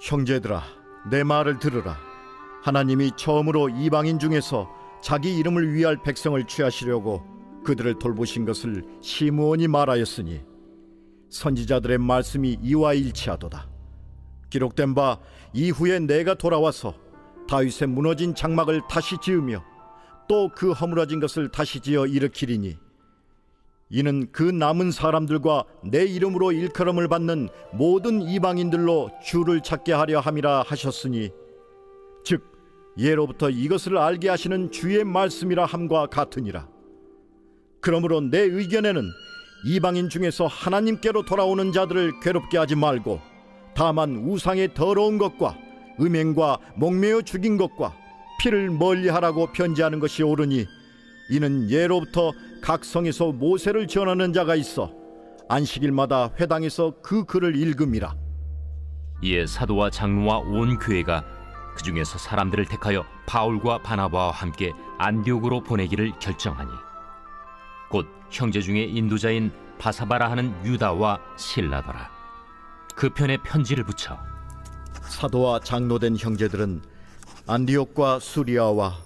형제들아, 내 말을 들으라. 하나님이 처음으로 이방인 중에서 자기 이름을 위할 백성을 취하시려고 그들을 돌보신 것을 시므온이 말하였으니 선지자들의 말씀이 이와 일치하도다. 기록된 바 이후에 내가 돌아와서 다윗의 무너진 장막을 다시 지으며 또 그 허물어진 것을 다시 지어 일으키리니 이는 그 남은 사람들과 내 이름으로 일컬음을 받는 모든 이방인들로 주를 찾게 하려 함이라 하셨으니 즉 예로부터 이것을 알게 하시는 주의 말씀이라 함과 같으니라. 그러므로 내 의견에는 이방인 중에서 하나님께로 돌아오는 자들을 괴롭게 하지 말고 다만 우상의 더러운 것과 음행과 목매어 죽인 것과 피를 멀리하라고 편지하는 것이 옳으니 이는 예로부터 각 성에서 모세를 전하는 자가 있어 안식일마다 회당에서 그 글을 읽음이라. 이에 사도와 장로와 온 교회가 그 중에서 사람들을 택하여 바울과 바나바와 함께 안디옥으로 보내기를 결정하니 곧 형제 중에 인도자인 바사바라 하는 유다와 실라더라. 그 편에 편지를 붙여 사도와 장로된 형제들은 안디옥과 수리아와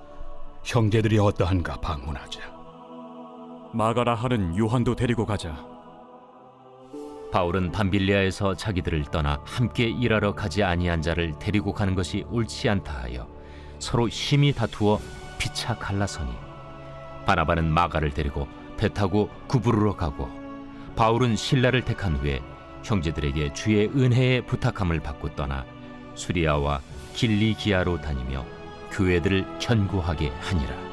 형제들이 어떠한가 방문하자. 마가라 하는 요한도 데리고 가자. 바울은 밤빌리아에서 자기들을 떠나 함께 일하러 가지 아니한 자를 데리고 가는 것이 옳지 않다 하여 서로 심히 다투어 피차 갈라서니 바나바는 마가를 데리고 배 타고 구부르러 가고 바울은 신라를 택한 후에 형제들에게 주의 은혜에 부탁함을 받고 떠나 수리아와 길리기아로 다니며 교회들을 견고하게 하니라